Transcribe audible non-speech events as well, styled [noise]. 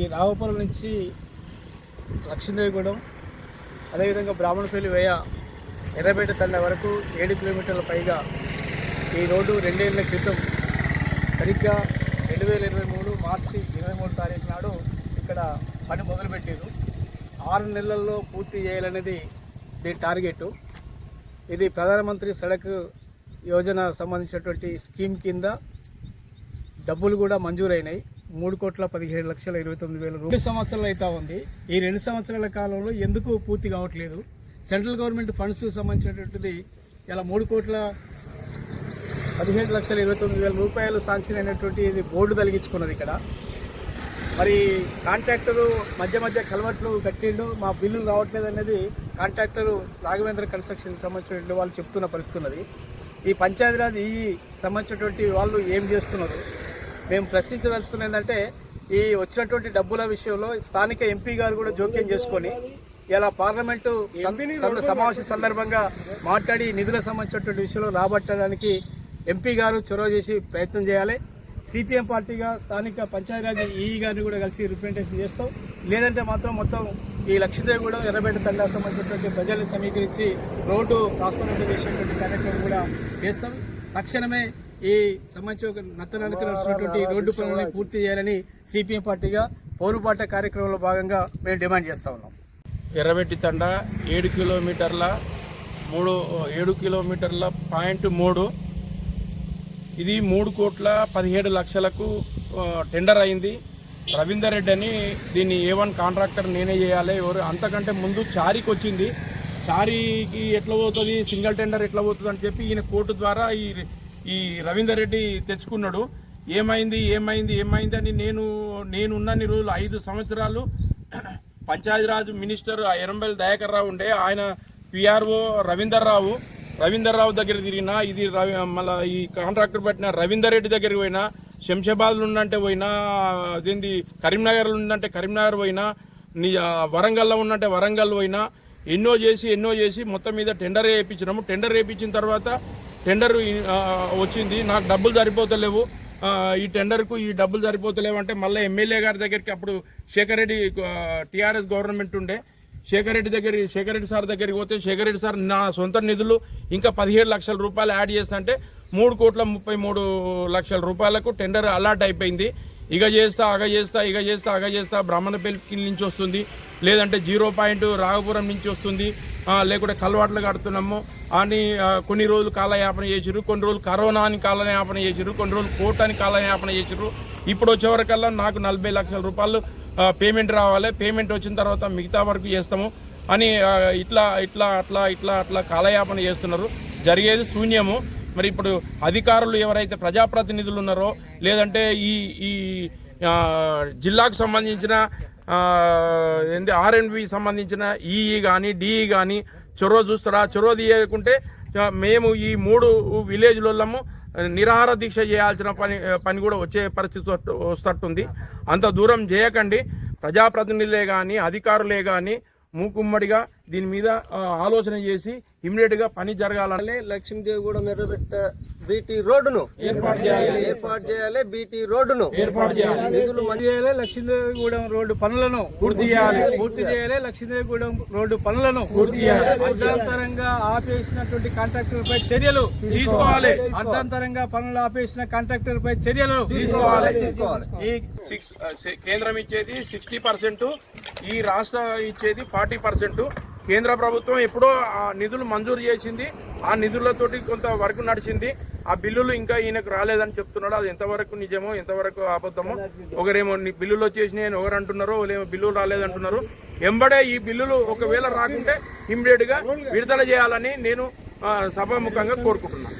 ఈ రావుపురం నుంచి లక్ష్మీదేవిగూడెం అదేవిధంగా బ్రాహ్మణపల్లి వేయ ఎర్రపేట తండ వరకు ఏడు కిలోమీటర్ల పైగా ఈ రోడ్డు రెండేళ్ళ క్రితం సరిగ్గా రెండు వేల ఇరవై మూడు మార్చి ఇరవై మూడు తారీఖు నాడు ఇక్కడ పని మొదలుపెట్టారు ఆరు నెలల్లో పూర్తి చేయాలనేది దీని టార్గెట్ ఇది ప్రధానమంత్రి సడక్ యోజన సంబంధించినటువంటి స్కీమ్ కింద డబ్బులు కూడా మంజూరైనాయి. మూడు కోట్ల పదిహేడు లక్షల ఇరవై తొమ్మిది వేల రెండు సంవత్సరాలు అయితే ఉంది. ఈ రెండు సంవత్సరాల కాలంలో ఎందుకు పూర్తి కావట్లేదు? సెంట్రల్ గవర్నమెంట్ ఫండ్స్ సంబంధించినటువంటిది ఇలా మూడు కోట్ల పదిహేడు లక్షల ఇరవై తొమ్మిది వేల రూపాయలు శాంక్షన్ అయినటువంటి ఇది బోర్డు తొలగించుకున్నది ఇక్కడ. మరి కాంట్రాక్టరు మధ్య మధ్య కలవట్లు కట్టిండు మా బిల్లులు రావట్లేదు అనేది కాంట్రాక్టరు రాఘవేంద్ర కన్స్ట్రక్షన్ సంబంధించినటువంటి వాళ్ళు చెప్తున్న పరిస్థితున్నది ఈ పంచాయతీరాజ్ ఈ సంబంధించినటువంటి వాళ్ళు ఏం చేస్తున్నారు? మేము ప్రశ్నించదలుచుకున్నది ఏంటంటే ఈ వచ్చినటువంటి డబ్బుల విషయంలో స్థానిక ఎంపీ గారు కూడా జోక్యం చేసుకొని ఇలా పార్లమెంటు సమావేశం సందర్భంగా మాట్లాడి నిధుల సంబంధించినటువంటి విషయంలో రాబట్టడానికి ఎంపీ గారు చొరవ చేసి ప్రయత్నం చేయాలి. సిపిఎం పార్టీగా స్థానిక పంచాయతీరాజ్ ఈఈ గారిని కూడా కలిసి రిప్రజెంటేషన్ చేస్తాం. లేదంటే మాత్రం మొత్తం ఈ లక్షదేవి కూడా ఎర్రబెట్ట తండా సంబంధించినటువంటి ప్రజల్ని సమీకరించి రోడ్డు రాష్ట్రంలో చేసేటువంటి కార్యక్రమం కూడా చేస్తాం. తక్షణమే ఈ సంబంధించిన ఒక నత్తనానికి నడుస్తున్నటువంటి రోడ్డు పనులను పూర్తి చేయాలని సిపిఎం పార్టీగా పౌరుపాట కార్యక్రమంలో భాగంగా మేము డిమాండ్ చేస్తా ఉన్నాం. ఎర్రబెట్టి తండ ఏడు కిలోమీటర్ల మూడు ఏడు కిలోమీటర్ల పాయింట్ మూడు. ఇది మూడు కోట్ల పదిహేడు లక్షలకు టెండర్ అయింది. రవీందర్ రెడ్డి అని దీన్ని ఏ వన్ కాంట్రాక్టర్ నేనే చేయాలి. ఎవరు అంతకంటే ముందు చారీకి వచ్చింది. చారీకి ఎట్లా పోతుంది? సింగిల్ టెండర్ ఎట్లా పోతుంది అని చెప్పి ఈయన కోర్టు ద్వారా ఈ ఈ రవీందర్ రెడ్డి తెచ్చుకున్నాడు. ఏమైంది ఏమైంది ఏమైంది అని నేను నేను ఉన్నన్ని రోజులు ఐదు సంవత్సరాలు [clears throat] పంచాయతీరాజ్ మినిస్టర్ ఎరంబెల్ దయాకర్ రావు ఉండే. ఆయన పిఆర్ఓ రవీందర్ రావు. రవీందర్ రావు దగ్గర తిరిగినా ఇది రవి మళ్ళీ ఈ కాంట్రాక్టర్ పెట్టిన రవీందర్ రెడ్డి దగ్గరికి పోయినా శంషాబాద్లో ఉండంటే పోయినా అదేంది కరీంనగర్లో ఉందంటే కరీంనగర్ పోయినా నీ వరంగల్లో ఉన్నంటే వరంగల్ పోయినా ఎన్నో చేసి ఎన్నో చేసి మొత్తం మీద టెండర్ వేయించినాము. టెండర్ వేయించిన తర్వాత టెండర్ వచ్చింది. నాకు డబ్బులు సరిపోతలేవు. ఈ టెండర్కు ఈ డబ్బులు సరిపోతలేవు అంటే మళ్ళీ ఎమ్మెల్యే గారి దగ్గరికి అప్పుడు శేఖర్ రెడ్డి టీఆర్ఎస్ గవర్నమెంట్ ఉండే. శేఖర్ రెడ్డి దగ్గర శేఖర్ రెడ్డి సార్ దగ్గరికి పోతే శేఖర్ రెడ్డి సార్ నా సొంత నిధులు ఇంకా పదిహేడు లక్షల రూపాయలు యాడ్ చేస్తా మూడు కోట్ల ముప్పై మూడు లక్షల రూపాయలకు టెండర్ అలాట్ అయిపోయింది. ఇక చేస్తా అగ చేస్తా ఇక చేస్తా అగ చేస్తా బ్రాహ్మణపల్లి నుంచి వస్తుంది. లేదంటే జీరో పాయింట్ రాఘపురం నుంచి వస్తుంది. లేకుంటే కలవాట్లు కడుతున్నాము. అని కొన్ని రోజులు కాలయాపన చేసిరు కొన్ని రోజులు కరోనా అని కాలయాపన చేసిరు కొన్ని రోజులు కోర్టు అని కాలయాపన చేసిరు ఇప్పుడు వచ్చేవరకల్లా నాకు నలభై లక్షల రూపాయలు పేమెంట్ రావాలి. పేమెంట్ వచ్చిన తర్వాత మిగతా వరకు చేస్తాము. అని ఇట్లా ఇట్లా అట్లా ఇట్లా అట్లా కాలయాపన చేస్తున్నారు. జరిగేది శూన్యము. మరి ఇప్పుడు అధికారులు ఎవరైతే ప్రజాప్రతినిధులు ఉన్నారో లేదంటే ఈ ఈ జిల్లాకు సంబంధించిన ఏంటి ఆర్ఎండ్బి సంబంధించిన ఈఈ కానీ డిఈ కానీ చొరవ చూస్తారా? చొరవ తీయకుంటే మేము ఈ మూడు విలేజ్లము నిరాహార దీక్ష చేయాల్సిన పని పని కూడా వచ్చే పరిస్థితి వస్తట్టుంది. అంత దూరం చేయకండి. ప్రజాప్రతినిధులే కానీ అధికారులే కానీ మూకుమ్మడిగా దీని మీద ఆలోచన చేసి ఇమ్మీడియట్గా పని జరగాలని అలాగే లక్ష్మీదేవిగూడెం ఎర్రబెట్ట బీటీ రోడ్డును. ఏర్పాటు చేయాలి. ఏర్పాటు చేయాలి బీటీ రోడ్డును. ఏర్పాటు చేయాలి. నిధులు పూర్తి చేయాలి లక్ష్మీదేవిగూడెం రోడ్డు పనులను పూర్తి చేయాలి. పూర్తి చేయాలి లక్ష్మీదేవిగూడెం రోడ్డు పనులను పూర్తి చేయాలి. అర్ధాంతరంగా ఆపేసినటువంటి కాంట్రాక్టర్ పై చర్యలు తీసుకోవాలి. అర్ధాంతరంగా పనులు ఆపేసిన కాంట్రాక్టర్ పై చర్యలు తీసుకోవాలి. తీసుకోవాలి. ఈ సిక్స్ కేంద్రం ఇచ్చేది సిక్స్టీ పర్సెంట్ ఈ రాష్ట్ర ఇచ్చేది ఫార్టీ పర్సెంట్. కేంద్ర ప్రభుత్వం ఎప్పుడో ఆ నిధులు మంజూరు చేసింది. ఆ నిధులతోటి కొంత వర్క్ నడిచింది. ఆ బిల్లులు ఇంకా ఈయనకు రాలేదని చెప్తున్నాడు. అది ఎంతవరకు నిజమో ఎంతవరకు అబద్ధమో ఒకరేమో బిల్లులు వచ్చేసినాయి అని ఒకరు అంటున్నారు ఒకరేమో బిల్లులు రాలేదంటున్నారు. ఎంబడే ఈ బిల్లులు ఒకవేళ రాకుంటే ఇమ్మీడియట్గా విడుదల చేయాలని నేను సభాముఖంగా కోరుకుంటున్నాను.